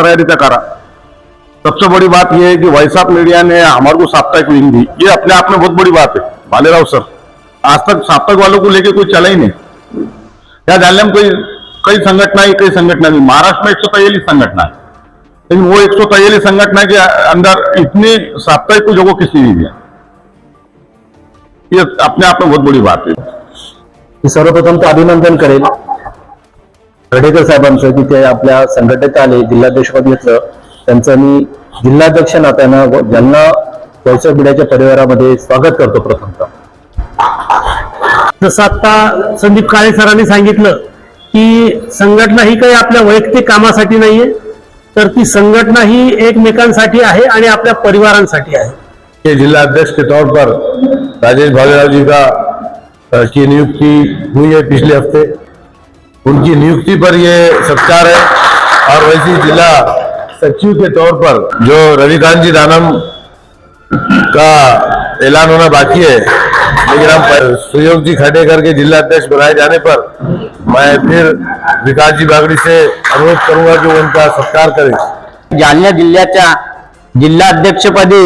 Priority करा। सबसे बड़ी बात यह है कि वैसाख मीडिया ने हमारे को साप्ताहिक विंग दी। ये अपने आप में बहुत बड़ी बात है। भालेराव सर, आज तक साप्ताहिक वालों को लेके कोई चला ही नहीं। क्या जालने में कोई, कई संगठना है कई संगठना नहीं महाराष्ट्र में एक सौ तैयलीस संगठना है। लेकिन वो एक सौ तैयलीस संगठना के अंदर इतनी साप्ताहिक को जगह किसी नहीं दिया ये अपने आप में बहुत बड़ी बात है। सर्वप्रथम तर अभिनंदन करेल। खडेकर साहेबांचं की ते आपल्या संघटनेत आले जिल्हाध्यक्षपद घेतलं. त्यांचं मी जिल्हाध्यक्ष नात्यानं ज्यांना वैसव मीडियाच्या परिवारामध्ये स्वागत करतो प्रथमतः. जसं आता संदीप काळे सरांनी सांगितलं की संघटना ही काही आपल्या वैयक्तिक कामासाठी नाहीये तर ती संघटना ही एकमेकांसाठी आहे आणि आपल्या परिवारांसाठी आहे. हे जिल्हाध्यक्ष अध्यक्ष के तौर पर राजेश भालेराव जी का की नियुक्ति हुई है पिछले हफ्ते. उनकी नियुक्ति पर ये सत्कार है। और वैसे जिला सचिव के तौर पर जो रविकांत जी दानम का ऐलान होना बाकी है, लेकिन हम सुयोग जी खडेकर के जिला अध्यक्ष बनाए जाने पर मैं फिर विकास जी बागड़ी से अनुरोध करूँगा कि उनका सत्कार करें। जालना जिल्ह्याच्या जिल्हाध्यक्षपदी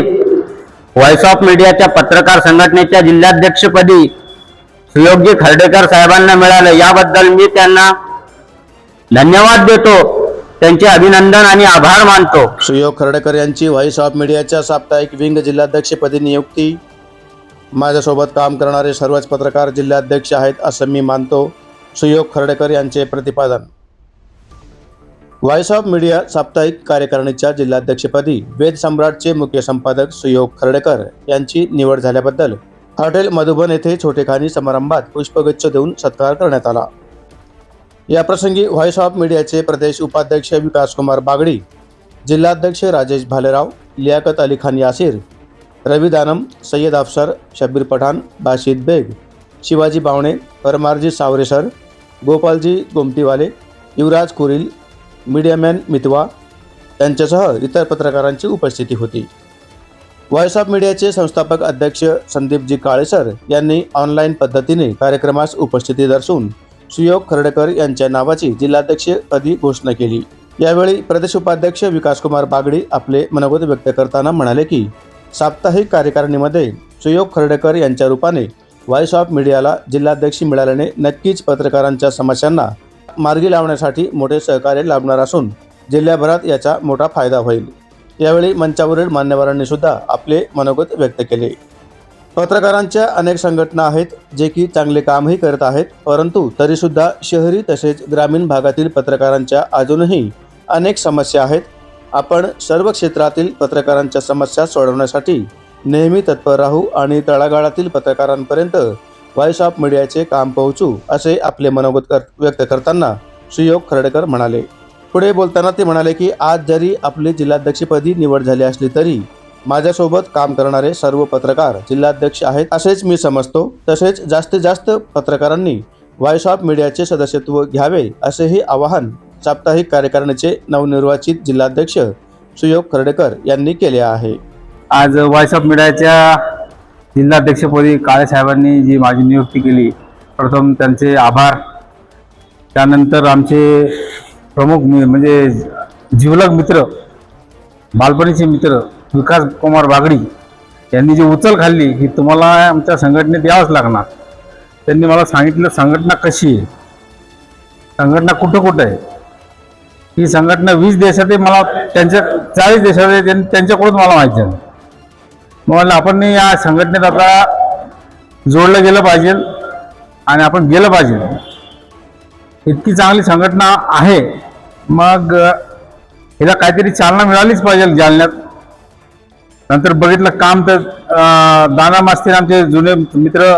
व्हॉइस ऑफ़ मीडियाच्या पत्रकार संघटनेच्या जिल्हाध्यक्षपदी सुयोग्य खर्डेकर साहेबांना मिळालं. याबद्दल मी त्यांना धन्यवाद देतो. त्यांचे अभिनंदन आणि आभार मानतो. सुयोग खर्डेकर यांची व्हॉइस ऑफ मीडियाच्या साप्ताहिक विंग जिल्हाध्यक्षपदी नियुक्ती. माझ्यासोबत काम करणारे सर्वच पत्रकार जिल्हाध्यक्ष आहेत असं मी मानतो. सुयोग खर्डेकर यांचे प्रतिपादन. व्हॉइस ऑफ मीडिया साप्ताहिक कार्यकारिणीच्या जिल्हाध्यक्षपदी वेद सम्राटचे मुख्य संपादक सुयोग खर्डेकर यांची निवड झाल्याबद्दल हॉटेल मधुबन येथे छोटेखानी समारंभात पुष्पगुच्छ देऊन सत्कार करण्यात आला. याप्रसंगी व्हॉइस ऑफ मीडियाचे प्रदेश उपाध्यक्ष विकासकुमार बागडी जिल्हाध्यक्ष राजेश भालेराव लियाकत अली खान यासिर रवी दानम सय्यद अफसर शब्बीर पठाण बाशिद बेग शिवाजी बावणे परमारजी सावरे सर गोपालजी गोमटीवाले युवराज कुरील मीडियामॅन मितवा यांच्यासह इतर पत्रकारांची उपस्थिती होती. व्हॉइस ऑफ मीडियाचे संस्थापक अध्यक्ष संदीपजी काळेसर यांनी ऑनलाईन पद्धतीने कार्यक्रमास उपस्थिती दर्शवून सुयोग खर्डेकर यांच्या नावाची जिल्हाध्यक्ष पदी घोषणा केली. यावेळी प्रदेश उपाध्यक्ष विकासकुमार बागडी आपले मनोगत व्यक्त करताना म्हणाले की साप्ताहिक कार्यकारिणीमध्ये सुयोग खर्डेकर यांच्या रूपाने व्हॉइस ऑफ मीडियाला जिल्हाध्यक्ष मिळाल्याने नक्कीच पत्रकारांच्या समस्यांना मार्गी लावण्यासाठी मोठे सहकार्य लाभणार असून जिल्ह्याभरात याचा मोठा फायदा होईल. यावेळी मंचावरील मान्यवरांनी सुद्धा आपले मनोगत व्यक्त केले. पत्रकारांच्या अनेक संघटना आहेत जे की चांगले कामही करत आहेत परंतु तरीसुद्धा शहरी तसेच ग्रामीण भागातील पत्रकारांच्या अजूनही अनेक समस्या आहेत. आपण सर्व क्षेत्रातील पत्रकारांच्या समस्या सोडवण्यासाठी नेहमी तत्पर राहू आणि तळागाळातील पत्रकारांपर्यंत व्हॉइस ऑफ मीडियाचे काम पोहोचू असे आपले मनोगत कर व्यक्त करताना सुयोग खरडेकर म्हणाले. पुढे बोलताना ते म्हणाले की आज जरी आपली जिल्हाध्यक्षपदी निवड झाली असली तरी माझ्यासोबत काम करणारे सर्व पत्रकार जिल्हाध्यक्ष आहेत असेच मी समजतो. तसेच जास्तीत जास्त पत्रकारांनी व्हॉइस ऑफ मीडियाचे सदस्यत्व घ्यावे असेही आवाहन साप्ताहिक कार्यकारिणीचे नवनिर्वाचित जिल्हाध्यक्ष सुयोग खर्डेकर यांनी केले आहे. आज व्हॉइस ऑफ मीडियाच्या जिल्हाध्यक्षपदी काळे साहेबांनी जी माझी नियुक्ती केली प्रथम त्यांचे आभार. त्यानंतर आमचे प्रमुख मी म्हणजे जिवलग मित्र बालपणीचे मित्र विकास कुमार बागडी यांनी जी उचल खाल्ली की तुम्हाला आमच्या संघटनेत यावंच लागणार. त्यांनी मला सांगितलं संघटना कशी आहे? संघटना कुठं कुठं आहे? ही संघटना वीस देशात आहे मला त्यांच्या चाळीस देशात आहे त्यां- त्यांच्याकडून मला माहिती आहे. मग म्हणलं आपण या संघटनेत आता जोडलं गेलं पाहिजे आणि आपण गेलं पाहिजे. इतकी चांगली संघटना आहे. मग हिला काहीतरी चालना मिळालीच पाहिजे जालन्यात. नंतर बघितलं काम तर दाना दानम असतील आमचे जुने मित्र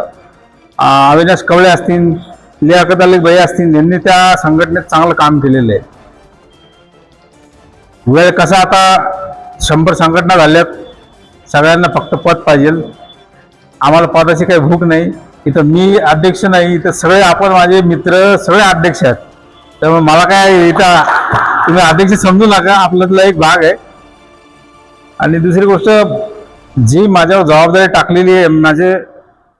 अविनाश कवळे असतील लियाकत अली भाई असतील यांनी त्या संघटनेत चांगलं काम केलेलं आहे. वेळ कसा आता शंभर संघटना झाल्यात सगळ्यांना फक्त पद पाहिजे. आम्हाला पदाची काही भूक नाही. इथं मी अध्यक्ष नाही इथं सगळे आपण माझे मित्र सगळे अध्यक्ष आहेत. त्यामुळे मला काय इथं तुम्ही अध्यक्ष समजू नका आपल्यातला एक भाग आहे. आणि दुसरी गोष्ट जी माझ्यावर जबाबदारी टाकलेली आहे माझे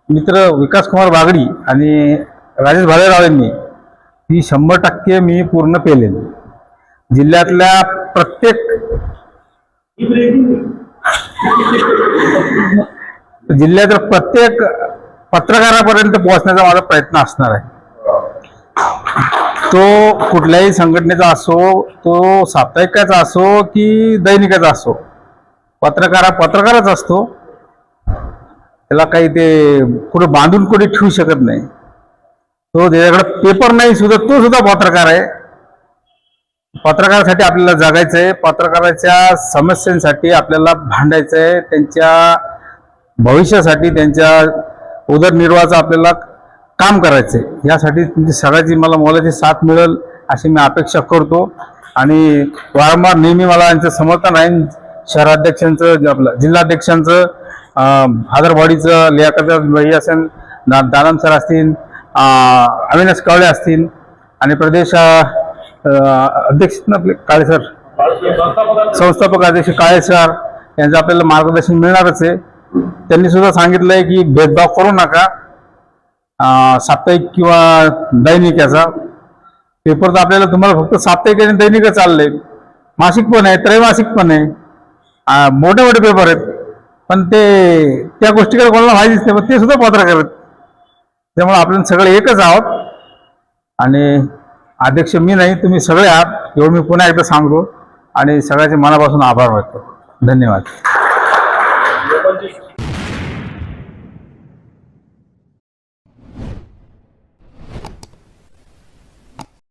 मित्र विकास कुमार बागडी आणि राजेश भालेराव यांनी ती शंभर टक्के मी पूर्ण पेलेन जिल्ह्यातल्या प्रत्येक जिल्ह्यातील प्रत्येक पत्रकारापर्यंत पोहोचण्याचा माझा प्रयत्न असणार आहे. तो कुठल्याही संघटनेचा असो तो साप्ताहिकाचा असो की दैनिकाचा असो पत्रकार हा पत्रकारच असतो. त्याला काही ते कुठं बांधून कुठे ठेवू शकत नाही. तो त्याच्याकडे पेपर नाही सुद्धा तो सुद्धा पत्रकार आहे. पत्रकारासाठी आपल्याला जगायचं आहे पत्रकाराच्या समस्यांसाठी आपल्याला भांडायचं आहे त्यांच्या भविष्यासाठी त्यांच्या उदरनिर्वाहाचा आपल्याला काम करायचं. आहे यासाठी तुमची सगळ्याची मला मोलाची साथ मिळेल अशी मी अपेक्षा करतो. आणि वारंवार नेहमी मला यांचं समर्थन आहे. शहराध्यक्षांचं जे आपलं जिल्हाध्यक्षांचं हादरवाडीचं लियाकत भाई असेल दा दानम सर असतील अविनाश कावळे असतील आणि प्रदेश अध्यक्ष आपले काळे सर? संस्थापक अध्यक्ष काळे सर यांचं आपल्याला मार्गदर्शन मिळणारच आहे. त्यांनी सुद्धा सांगितलंय की भेदभाव करू नका. साप्ताहिक किंवा दैनिक याचा. पेपर तर आपल्याला तुम्हाला फक्त साप्ताहिक आणि दैनिक चाललंय. मासिक पण आहे त्रैमासिक पण आहे. मोठे मोठे पेपर आहेत. पण ते त्या गोष्टीकडे कोणाला माहितीच नाही पण ते सुद्धा पत्रकार आहेत. त्यामुळे आपण सगळे एकच आहोत. आणि अध्यक्ष मी नाही तुम्ही सगळे आहात. एवढं मी पुन्हा एकदा सांगतो. आणि सगळ्याचे मनापासून आभार व्यक्त धन्यवाद.